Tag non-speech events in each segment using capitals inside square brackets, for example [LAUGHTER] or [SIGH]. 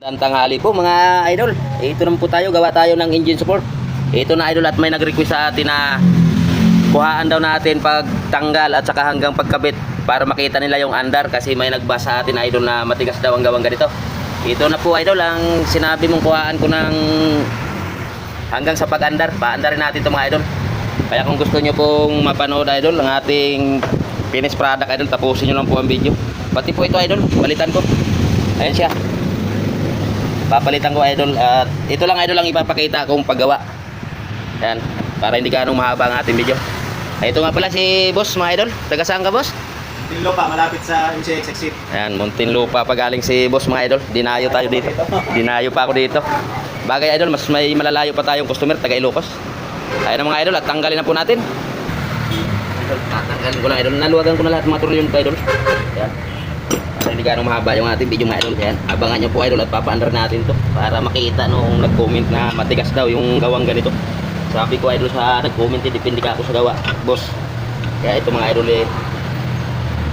Dan tanghali po mga idol. Ito naman po tayo, gawa tayo ng engine support. Ito na idol at may nag-request sa atin na kuhaan daw natin pagtanggal at saka hanggang pagkabit para makita nila yung andar kasi may nagbasa sa atin idol na matigas daw ang gawang ganito. Ito na po idol ang sinabi mong kuhaan ko ng hanggang sa pag-andar. Paandarin natin ito mga idol. Kaya kung gusto nyo pong mapanood idol ang ating finished product idol, tapusin nyo lang po ang video. Pati po ito idol, balitan ko. Ayan siya papalitan ko idol. At ito lang idol ang ipapakita kong paggawa. Yan para hindi ganong mahaba ang ating video. Ito nga pala si boss mga idol. Taga saan ka boss? Tinlo pa, malapit sa MCX exit. yan Muntinlupa pa galing si boss mga idol. Dinayo tayo dito. dinayo pa ako dito. Bagay idol mas may malalayo pa tayong customer taga Ilocos. Ayun mga idol at tanggalin na po natin. Tatanggalin ko na idol. Naluwagan ko na lahat mga tornilyon pa idol. Yan hindi ganong mahaba yung ating video mga idol. Yan abangan nyo po idol at papaandar natin to para makita nung nag-comment na matigas daw yung gawang ganito. Sabi ko idol sa nag-comment eh, depende ka ako sa gawa boss. Kaya ito mga idol eh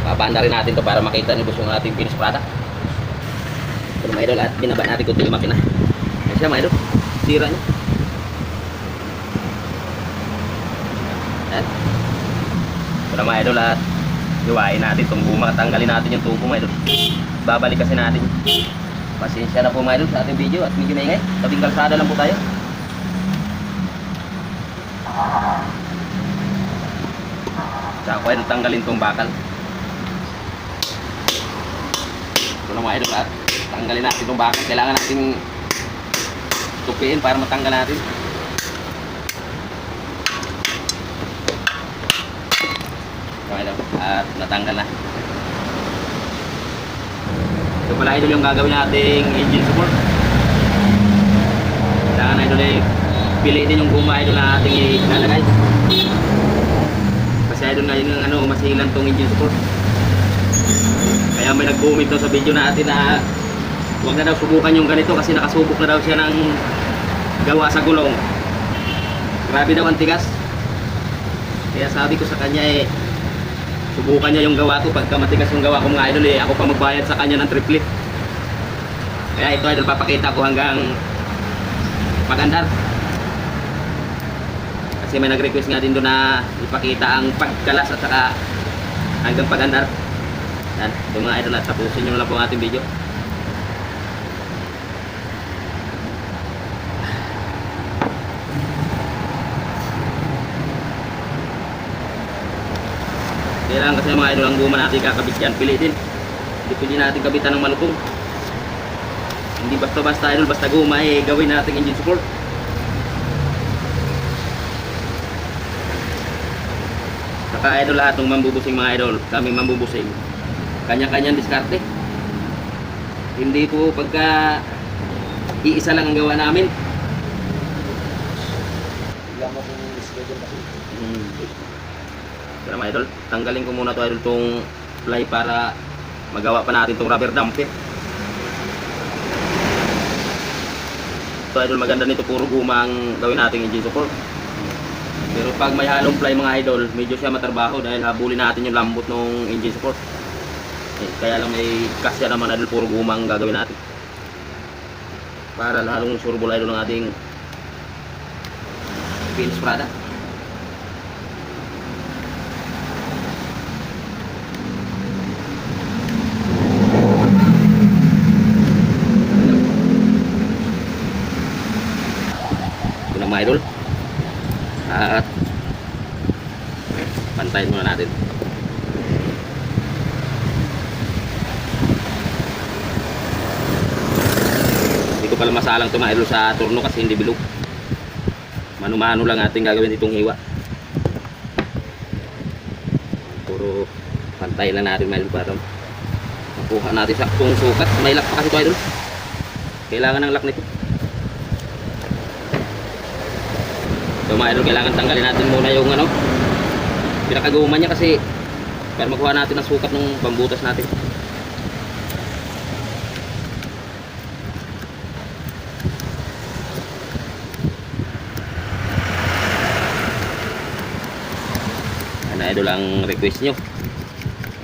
papaandarin natin to para makita ni boss yung ating finished product. Ito mga idol at binaba natin kung yung makina. Siya mga idol. Sira nyo yan ito na mga idol at Iwain natin itong guma, tanggalin natin yung tubo mga idol. Babalik kasi natin. Pasensya na po mga idol sa ating video at medyo maingay. Tabing kalsada lang po tayo. Tsaka ko idol tanggalin itong bakal. Ito na mga idol at tanggalin natin itong bakal. Kailangan natin tupiin para matanggal natin. Okay lang. At natanggal na. Ito pala idol yung gagawin nating engine support. Kailangan idol eh, piliin din yung guma idol na ating ilalagay. Kasi idol na yun yung ano, masilan tong engine support. Kaya may nag-comment sa video natin na huwag na daw subukan yung ganito kasi nakasubok na daw siya ng gawa sa gulong. Grabe daw ang tigas. Kaya sabi ko sa kanya eh, subukan niya yung gawa ko. Pagka matigas yung gawa ko mga idol eh ako pa magbayad sa kanya ng triple kaya ito idol papakita ko hanggang magandar kasi may nag-request nga din doon na ipakita ang pagkalas at saka hanggang pagandar. Yan ito mga idol at tapusin nyo na lang po ating video Kailangan kasi mga idol ang guma natin kakabit yan. Pili din. Hindi pwede natin kabitan ng malupong. Hindi basta-basta idol, basta guma eh gawin natin engine support. Saka idol lahat ng mambubusing mga idol, kami mambubusing. Kanya-kanyang diskarte. Hindi po pagka iisa lang ang gawa namin. Bigyan mo kung schedule kasi. Hmm. Pero mga idol, tanggalin ko muna to idol tong fly para magawa pa natin tong rubber damper. Ito idol, maganda nito puro guma ang gawin nating engine support. Pero pag may halong fly mga idol, medyo siya matrabaho dahil habulin natin yung lambot ng engine support. Eh, kaya lang may kasya naman idol, puro guma ang gagawin natin. Para lalong surbol idol ng ating finished product. Mga idol. At pantayin muna natin. Hindi ko pala masalang ito mga idol sa turno kasi hindi bilog. Mano-mano lang ating gagawin itong hiwa. Puro pantay lang natin mga idol para makuha natin sa kung sukat. May lock pa kasi ito idol. Kailangan ng lock nito. So mga idol, kailangan tanggalin natin muna yung ano, pinakaguma niya kasi para makuha natin ang sukat ng pambutas natin. Ano idol ang request nyo.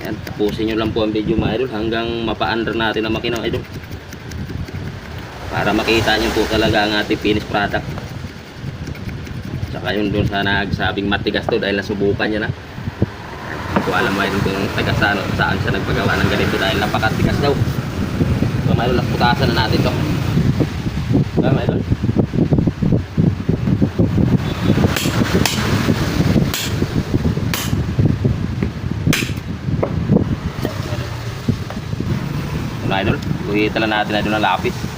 Ayan, tapusin nyo lang po ang video mga idol hanggang mapa-under natin ang makina idol. para makita nyo po talaga ang ating finished product yun doon sa nagsabing matigas to dahil nasubukan niya na hindi ko alam mayroon kung taga saan, saan siya nagpagawa ng ganito dahil napakatigas daw so mayroon lang putasan na natin to diba mayroon idol? Guhitan lang natin idol ng lapis.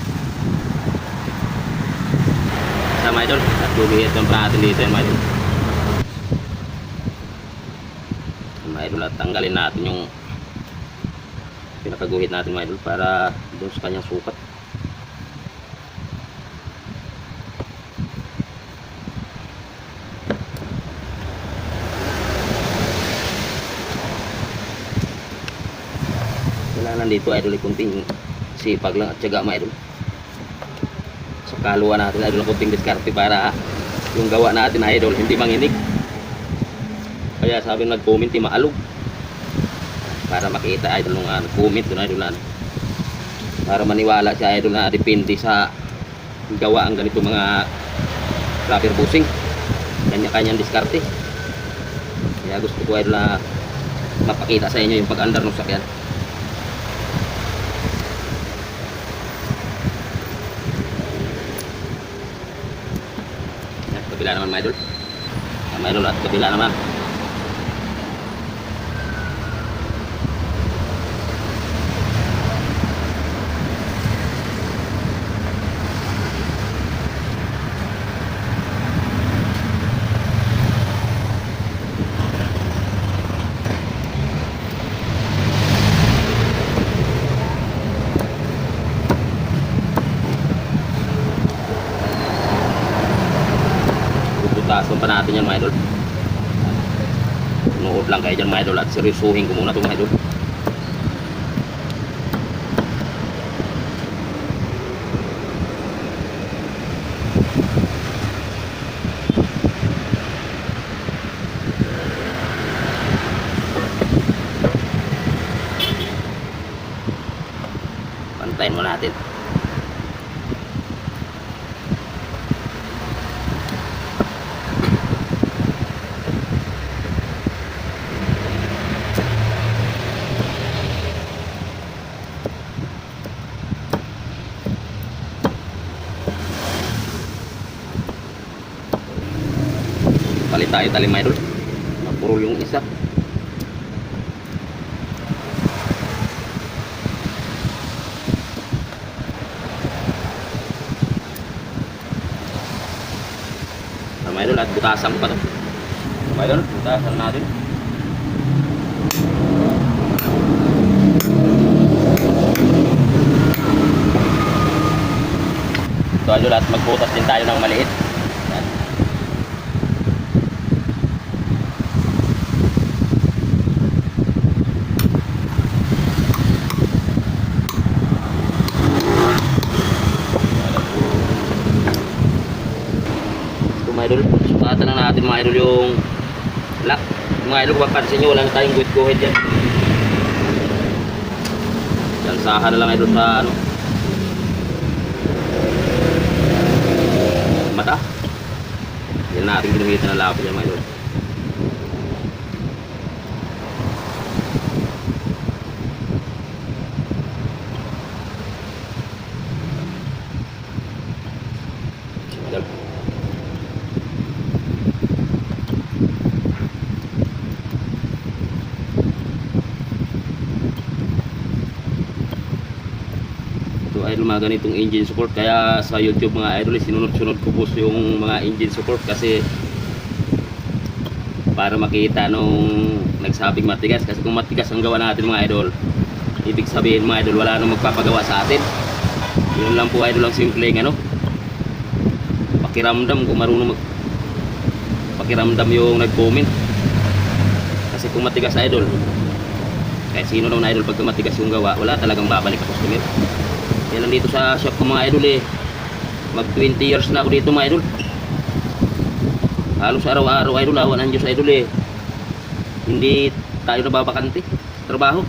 Sama idol. At guhit lang pa natin dito yung idol. Sama idol at tanggalin natin yung pinakaguhit natin mga idol para doon sa kanyang sukat. Kailangan dito idol ay kunting sipag lang at syaga mga idol. Sa kaluwa natin idol ang kunting diskarte para yung gawa natin idol hindi manginig. Kaya sabi nag-comment di maalog. Para makita idol nung ano, comment doon idol na. Para maniwala si idol na depende sa gawa ang ganito mga rubber busing. Kanya-kanyang diskarte. Kaya gusto ko idol na mapakita sa inyo yung pag-andar ng sakyan. At kabila naman mga idol. Ah, Mga idol at kabila naman. Puputasan pa natin yan mga idol. Nuod lang kayo dyan mga idol at seryosuhin ko muna ito mga idol. Pantayin mo natin. Tayo tali mga idol. Napurol yung isa. Ah, mga idol at butasan ko pa to. Mga idol, butasan natin. Ito idol at magbutas din tayo ng maliit. Yan. Ito mga idol, sukatan na natin mga idol yung lock. Mga idol, kung mapansin nyo, wala na tayong guhit guhit yan. Lansahan na lang idol sa ano. Mata. Yan natin ginuhitan na lapis yan mga. Idol. Ay mga ganitong engine support. Kaya sa YouTube mga idol sinunod-sunod ko po yung mga engine support kasi para makita nung nagsabing matigas. Kasi kung matigas ang gawa natin mga idol ibig sabihin mga idol wala nang magpapagawa sa atin. Yun lang po idol ang simple ano pakiramdam kung marunong mag pakiramdam yung nag-comment. Kasi kung matigas idol kahit sino naman idol pagka matigas yung gawa wala talagang babalik ako customer yan lang dito sa shop ko mga idol eh. Mag 20 years na ako dito mga idol. Halos araw-araw idol awan ang Diyos idol eh. Hindi tayo nababakante trabaho.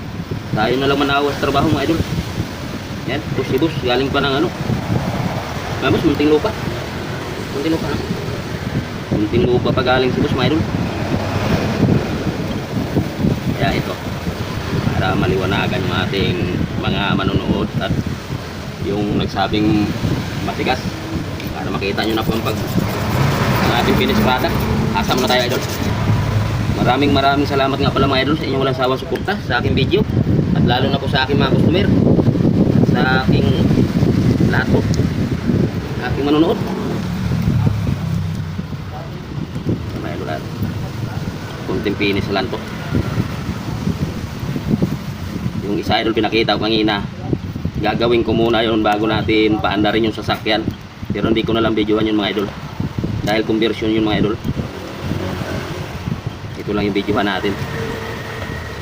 Tayo na lang manawa sa trabaho mga idol. Yan pusibus galing pa ng ano. Ah, boss, munting lupa. Munting lupa na. Munting lupa pa galing si boss, mga idol. Kaya ito, para maliwanagan yung ating mga manonood at yung nagsabing matigas. Para makita nyo na po ang pag ang ating finished product. Asam na tayo, idol. Maraming maraming salamat nga pala mga idol sa inyong walang sawa suporta sa aking video. At lalo na po sa aking mga customer. Sa aking lahat po. Aking manonood. Mga idol at kunting pinis lang to yung isa idol pinakita ko kanina gagawin ko muna yun bago natin paandarin yung sasakyan. Pero hindi ko na lang videoan yun mga idol. Dahil conversion yun mga idol. Ito lang yung videohan natin.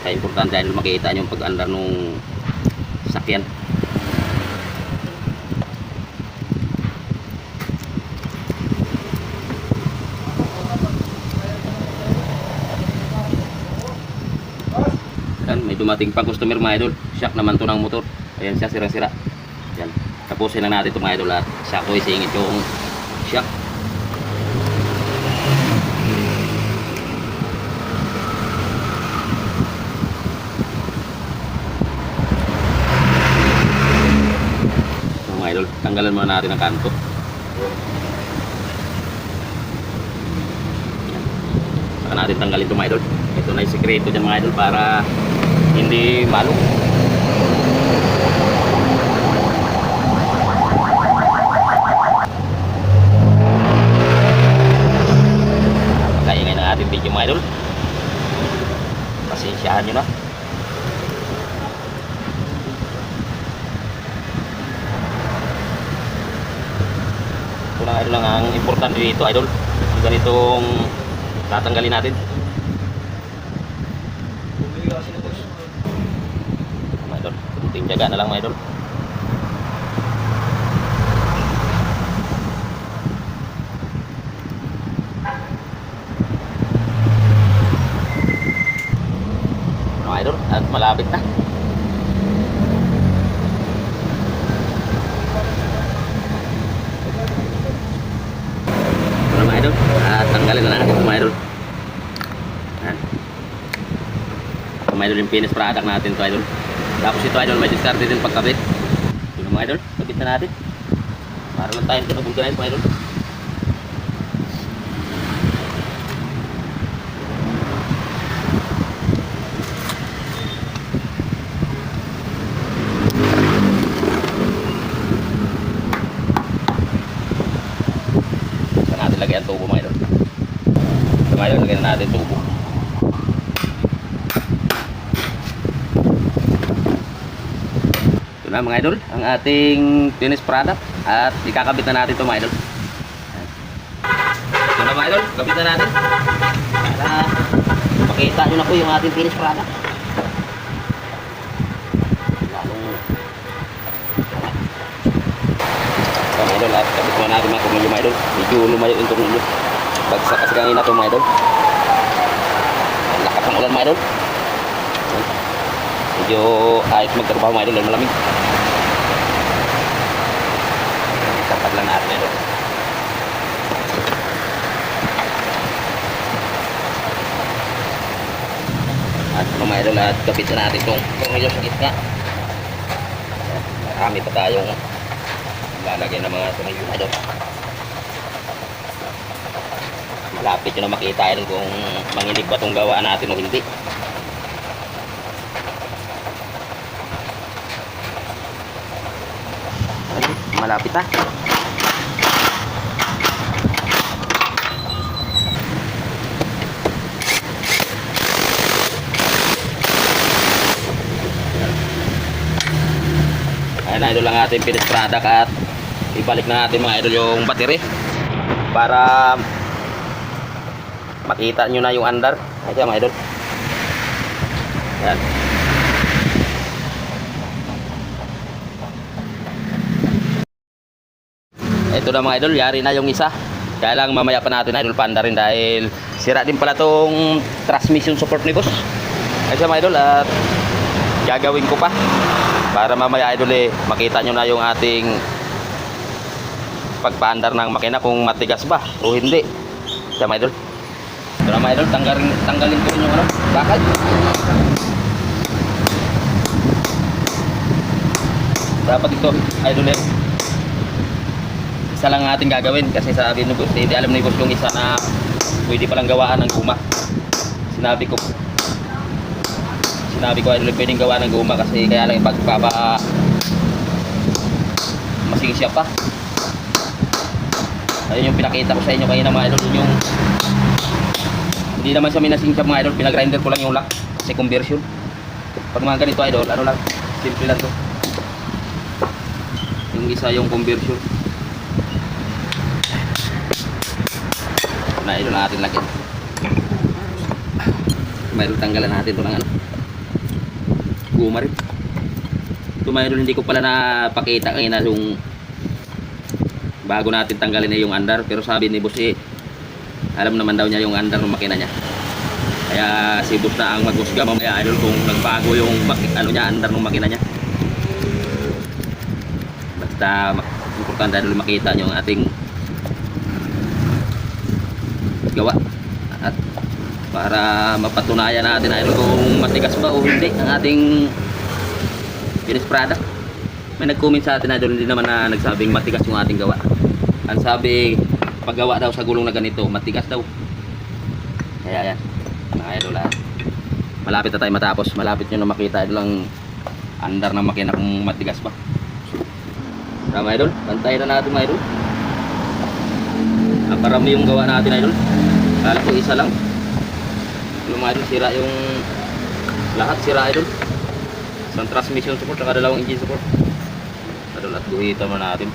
Kaya importante idol makita nyo yung pag-andar nung sasakyan. Yan, may dumating pang customer mga idol. Shock naman to ng motor. Ayan siya, sirang-sira. Yan. Tapusin na natin ito mga idol at sakto isingit yung shock. So, mga idol, tanggalan muna natin ang kanto. Saka natin tanggalin ito mga idol. Ito na yung sikreto dyan mga idol para hindi malo. Kaingay ng ating video mga idol. Pasensyahan nyo na. Ito na idol lang ang importante dito idol. Yung ganitong tatanggalin natin. Mga idol. Kunting tiyaga na lang mga idol. Mga idol, at malapit na. Ito na mga idol. At tanggalin na natin ito mga idol. Ito mga idol yung finished product natin to idol. Tapos ito idol may discard din pagkabit. Ito na mga idol, kabit na natin. Para lang tayo ito nag-vulcanize mga idol. Ang tubo mga idol. Mga idol, lagyan na natin tubo. Ito na mga idol, ang ating finished product at ikakabit na natin ito mga idol. Ito na mga idol, kabit na natin. Para makita nyo na po yung ating finished product. Lalong ito mga idol, at mo natin mga idol. Medyo lumayo yung kumilyo. Bagsak kasi kanina ito mga idol. Lakas ng ulan mga idol. Medyo ayos magtrabaho mga idol malamig. Tapat lang natin idol. At ano mga idol at kapit na natin itong tornilyo sa gitna. Marami pa tayong lalagyan ng mga tornilyo mga idol. Malapit nyo na makita idol kung manginig ba itong gawa natin o hindi. Malapit na. Ayan idol ang ating finished product at ibalik na natin mga idol yung battery para makita nyo na yung andar. Ayan mga idol. Ayan. Ito na mga idol, yari na yung isa. Kaya lang mamaya pa natin idol panda rin dahil sira din pala tong transmission support ni boss. Siya mga idol at gagawin ko pa para mamaya idol eh makita nyo na yung ating pagpaandar ng makina kung matigas ba o hindi. Siya mga idol. Pero mga idol, tanggalin, tanggalin ko yung ano, bakal. Dapat ito, idol eh. Isa lang ang ating gagawin kasi sabi ni boss, hindi alam ni boss yung isa na pwede palang gawaan ng guma. Sinabi ko, sinabi ko idol, pwedeng gawa ng guma kasi kaya lang ipagpapa masing siya pa. Ayun yung pinakita ko sa inyo kanina mga idol, yun yung hindi naman siya minasing siya mga idol, pinagrinder ko lang yung lock kasi conversion. Pag mga ganito idol, ano lang, simple lang to. Yung isa yung conversion. Na idol natin lagyan. Mayroon tanggalan natin ito ng ano. Guma rin. Ito idol, hindi ko pala napakita kanina yung bago natin tanggalin na yung andar pero sabi ni boss eh alam naman daw niya yung andar ng makina niya. Kaya si boss ang maghusga mamaya idol kung nagbago yung ano niya andar ng makina niya. Basta importante idol makita niyo ang ating gawa. At para mapatunayan natin idol kung matigas ba o hindi ang ating finished product. May nag-comment sa atin idol hindi naman na nagsabing matigas yung ating gawa. Ang sabi paggawa daw sa gulong na ganito matigas daw. Kaya yan mga idol ah. malapit na tayo matapos. Malapit nyo na makita idol ang andar ng makina kung matigas ba. Tama idol? Bantayan na natin mga idol. Naparami yung gawa natin idol. Kala ko isa lang. Yung mga idol sira yung lahat sira idol. Isang transmission support saka dalawang engine support. Idol at guhitan mo natin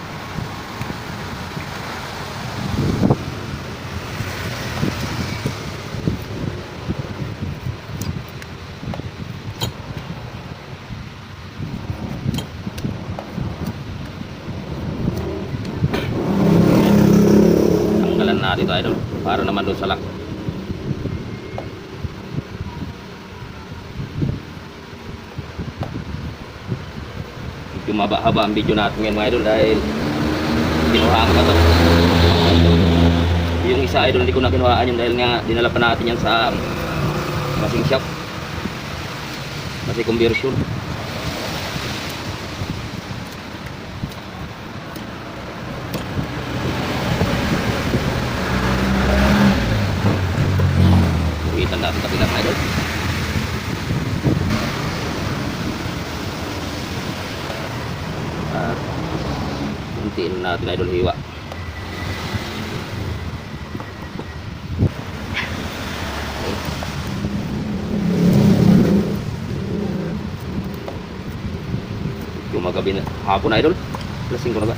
tanggalan natin ito idol para naman doon sa lock medyo maba-haba ang video natin ngayon mga idol dahil kinuhaan ko to. Yung isa idol hindi ko na kinuhaan yun dahil nga dinala pa natin yan sa masing shop. Kasi conversion Kuhitan natin kapila mga idol at natin idol hiwa. Yung mga gabi na hapon idol. Lasing ko na ba?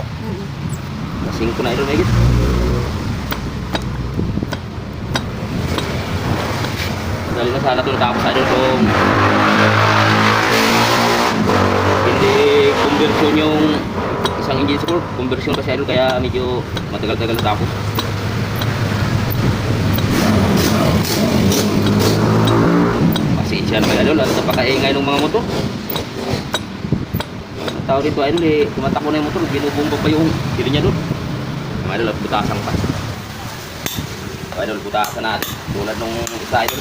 Lasing ko na idol may dali na sana ito natapos idol kung hindi conversion yung isang engine support conversion kasi idol kaya medyo matagal-tagal natapos pasensya na kayo idol at napakaingay ng mga motor. Ang dito idol eh tumatakbo na yung motor binubomba pa yung sili niya doon. Mga idol at butasan pa. So, idol butasan natin. Tulad nung isa idol.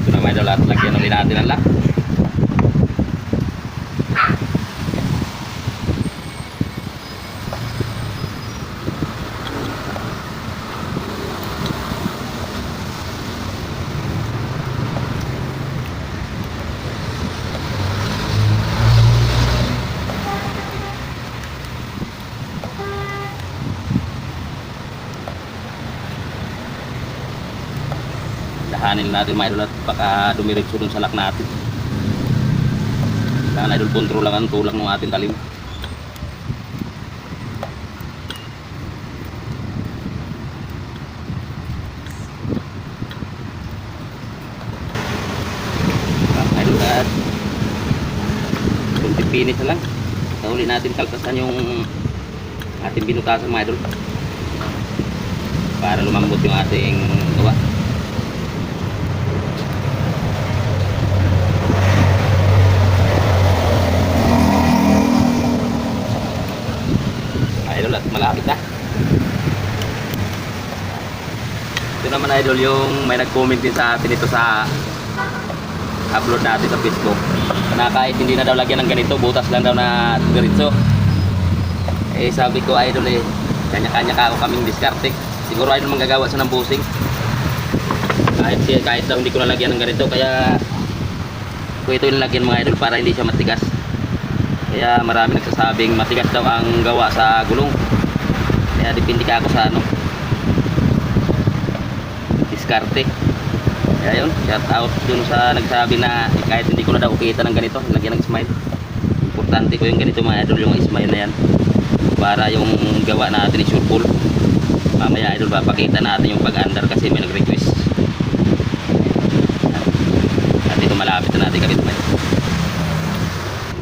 Ito na mga idol at lagyan ulit natin ang lock dahanin natin mga idol at baka dumiretso dun sa lock natin. Kailangan idol control lang ang tulak ng ating talim. Idol at kunti pinis na lang. Nahuli natin kaltasan yung ating binutasan mga idol. Para lumambot yung ating gawa malapit na. Ito naman idol yung may nag-comment din sa atin ito sa upload natin sa Facebook. Na kahit hindi na daw lagyan ng ganito butas lang daw na diritso eh sabi ko idol eh kanya-kanya ka ako kaming diskarte. Siguro idol manggagawa sa ng busing. Kahit, kahit daw hindi ko nalagyan ng ganito kaya ko ito ilalagyan mga idol para hindi siya matigas. Kaya marami nagsasabing matigas daw ang gawa sa gulong. Kaya depende ka ako sa ano. Diskarte. Kaya yun, shout out dun sa nagsabi na eh, kahit hindi ko na daw kita ng ganito, lagyan ng smile. Importante ko yung ganito mga idol, yung smile na yan. Para yung gawa natin is sureful. Mamaya idol, papakita natin yung pag-under kasi may nag-request. At dito malapit na natin idol.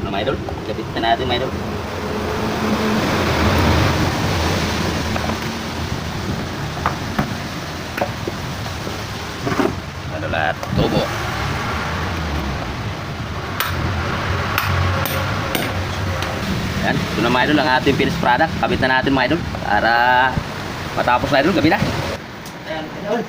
Ano mga idol? Kabit na natin mga idol. Lahat? Tubo. Yan. Ito na mga idol ang ating finished product. Kabit na natin mga idol. Para matapos na idol. Gabi na. Ayan, idol.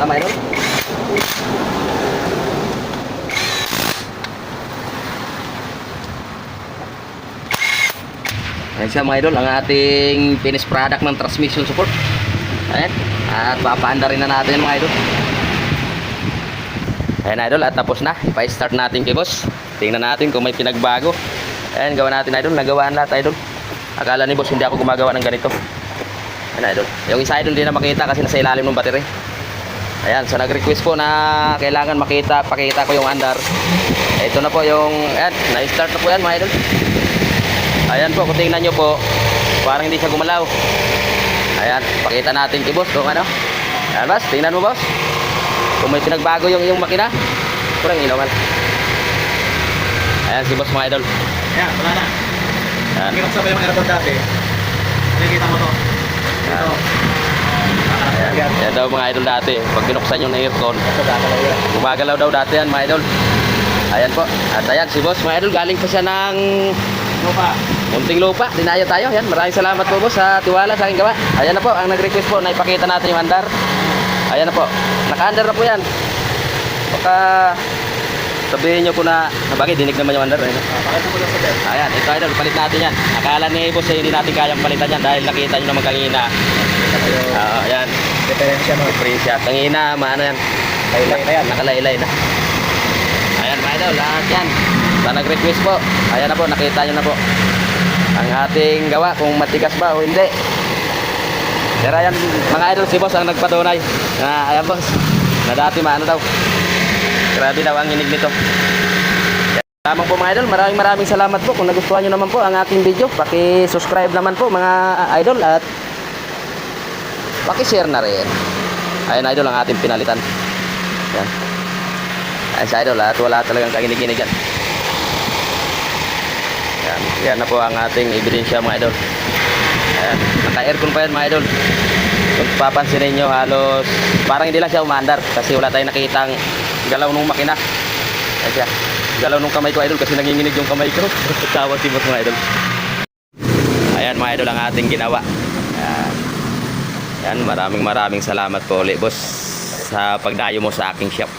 Tama idol. Ayan siya mga idol, ang ating finished product ng transmission support. Ayan. At papaanda rin na natin mga idol. Ayan idol, at tapos na. Ipa-start natin kay boss. Tingnan natin kung may pinagbago. Ayan, gawa natin idol. Nagawaan lahat idol. Akala ni boss hindi ako gumagawa ng ganito. Ayan idol. Yung isa idol hindi na makita kasi nasa ilalim ng battery. Ayan, so nag-request po na kailangan makita, pakita ko yung andar. Ito na po yung, ayan, na-start na po yan mga idol. Ayan po, kung tingnan nyo po, parang hindi siya gumalaw. Ayan, pakita natin kay boss kung ano. Ayan boss, tingnan mo boss. Kung may pinagbago yung yung makina, kurang ilaw man. Ayan si boss mga idol. Ayan, wala na. Ayan. Kinuksa pa yung aircon dati. Nakikita mo to. Ito. Ayan. Ayan. Ayan daw mga idol dati. Pag binuksan yung aircon, gumagalaw daw dati yan mga idol. Ayan po. At ayan si boss mga idol, galing pa siya ng pa? Munting lupa, dinaya tayo. Yan, maraming salamat po boss sa tiwala sa aking gawa. Ayan na po, ang nag-request po na ipakita natin yung andar. Ayan na po. Naka-andar na po yan. Baka sabihin nyo po na, sabagay, dinig naman yung andar. Eh. Ayan, ito idol, palit natin yan. Akala ni boss eh, hindi natin kayang palitan yan dahil nakita nyo naman kanina. Oo, ayan. diferensya mo. Presya. Kanina, maano yan. Laylay na yan. Nakalaylay na. Ayan idol, lahat yan. Sa nag-request po. Ayan na po, nakita nyo na po. Ang ating gawa, kung matigas ba o hindi. Pero ayan, mga idol, si boss ang nagpatunay. Na, ayan boss, na dati maano daw. Grabe daw ang hinig nito. Lamang po mga idol, maraming maraming salamat po. Kung nagustuhan nyo naman po ang aking video, paki-subscribe naman po mga idol at paki-share na rin. Ayan idol ang ating pinalitan. Yan. Ayan sa idol at wala talagang kaginig-ginig yan. Yan. Yan na po ang ating ebidensya mga idol. Ayan. Naka-aircon pa yan mga idol. Kung papansin ninyo halos parang hindi lang siya umandar kasi wala tayong nakitang galaw ng makina. Ayan siya. Galaw ng kamay ko idol kasi nanginginig yung kamay ko. [LAUGHS] Tawag si boss mga idol. Ayan mga idol ang ating ginawa. Ayan. Yan, maraming maraming salamat po ulit boss sa pagdayo mo sa aking shop.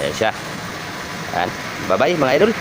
Ayan siya. Ayan. Bye-bye mga idol.